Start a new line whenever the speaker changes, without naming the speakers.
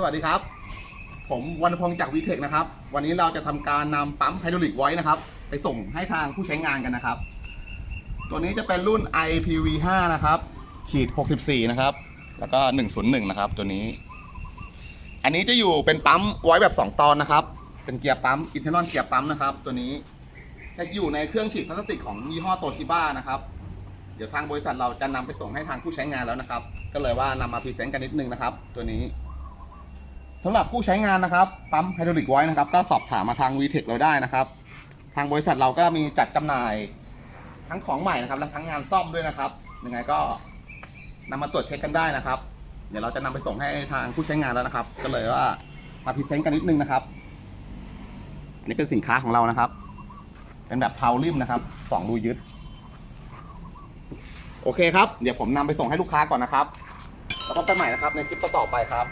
สวัสดีครับ ผมวันพงศ์จากวีเทคนะครับ วันนี้เราจะทำการนำปั๊มไฮดรอลิกไว้นะครับ ไปส่งให้ทางผู้ใช้งานกันนะครับ ตัวนี้จะเป็นรุ่น IPv5 นะครับขีด 64 นะครับ แล้วก็ 101 นะครับ ตัวนี้ อันนี้จะอยู่เป็นปั๊มไว้แบบ 2 ตอนนะครับ เป็นเกียร์ปั๊มอินเทอร์นอลเกียร์ปั๊มนะครับ ตัวนี้จะอยู่ในเครื่องฉีดพลาสติกของยี่ห้อโตชิบ้านะครับเดี๋ยวทางบริษัทเราจะนำไปส่งให้ทางผู้ใช้งานแล้วนะครับ ก็เลยว่านำมาพรีเซนต์กันนิดนึงนะครับ ตัวนี้ สำหรับผู้ใช้งานนะครับปั๊มไฮดรอลิกไว้นะครับ ก็สอบถามมาทาง VTech เราได้นะครับ ทางบริษัทเราก็มีจัดจำหน่ายทั้งของใหม่นะครับและทั้งงานซ่อมด้วยนะครับยังไงก็นำมาตรวจเช็คกันได้นะครับ เดี๋ยวเราจะนำไปส่งให้ทางผู้ใช้งานแล้วนะครับ ก็เลยว่ามาพรีเซนต์กันนิดนึงนะครับ อันนี้เป็นสินค้าของเรานะครับ เป็นแบบเพาริมนะครับสองรูยึด โอเคครับ เดี๋ยวผมนำไปส่งให้ลูกค้าก่อนนะครับ แล้วก็ไปใหม่นะครับในคลิปต่อๆไปครับ